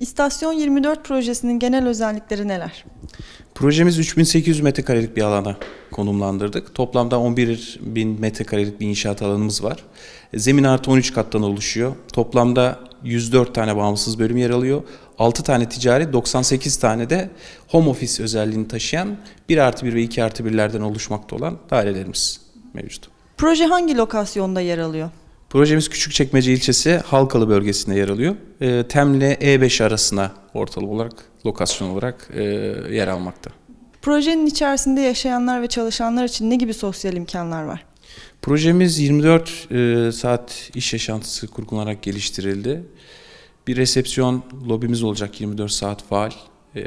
İstasyon 24 projesinin genel özellikleri neler? Projemiz 3800 metrekarelik bir alana konumlandırdık. Toplamda 11 bin metrekarelik bir inşaat alanımız var. Zemin artı 13 kattan oluşuyor. Toplamda 104 tane bağımsız bölüm yer alıyor. 6 tane ticari, 98 tane de home office özelliğini taşıyan 1 artı 1 ve 2 artı 1'lerden oluşmakta olan dairelerimiz mevcut. Proje hangi lokasyonda yer alıyor? Projemiz Küçükçekmece ilçesi Halkalı bölgesinde yer alıyor. E, TEM ile E5 arasına ortalama olarak, lokasyon olarak e, yer almakta. Projenin içerisinde yaşayanlar ve çalışanlar için ne gibi sosyal imkanlar var? Projemiz 24 e, saat iş yaşantısı kurgulanarak geliştirildi. Bir resepsiyon lobimiz olacak 24 saat faal. E,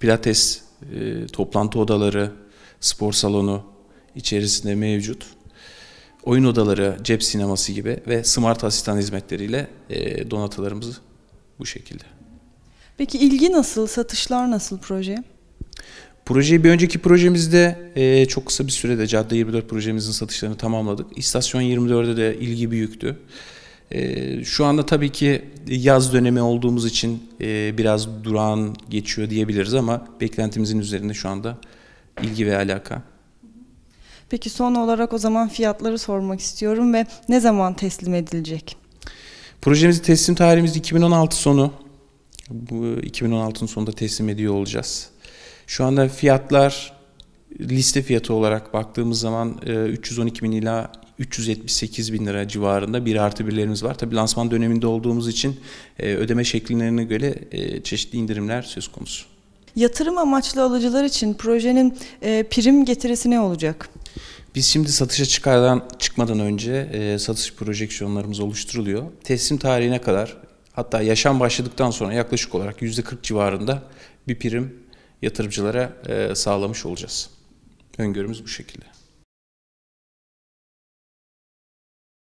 pilates, e, toplantı odaları, spor salonu içerisinde mevcut. Oyun odaları, cep sineması gibi ve smart asistan hizmetleriyle e, donatılarımız bu şekilde. Peki ilgi nasıl, satışlar nasıl projeye? Projeyi bir önceki projemizde e, çok kısa bir sürede Cadde 24 projemizin satışlarını tamamladık. İstasyon 24'de de ilgi büyüktü. E, şu anda tabii ki yaz dönemi olduğumuz için e, biraz durağan geçiyor diyebiliriz ama beklentimizin üzerinde şu anda ilgi ve alaka. Peki son olarak o zaman fiyatları sormak istiyorum ve ne zaman teslim edilecek? Projemizin teslim tarihimiz 2016 sonu. Bu 2016'ın sonunda teslim ediyor olacağız. Şu anda fiyatlar liste fiyatı olarak baktığımız zaman 312 bin ila 378 bin lira civarında bir artı birlerimiz var. Tabi lansman döneminde olduğumuz için e, ödeme şekillerine göre e, çeşitli indirimler söz konusu. Yatırım amaçlı alıcılar için projenin e, prim getirisi ne olacak? Biz şimdi satışa çıkardan çıkmadan önce e, satış projeksiyonlarımız oluşturuluyor. Teslim tarihine kadar hatta yaşam başladıktan sonra yaklaşık olarak %40 civarında bir prim yatırımcılara e, sağlamış olacağız. Öngörümüz bu şekilde.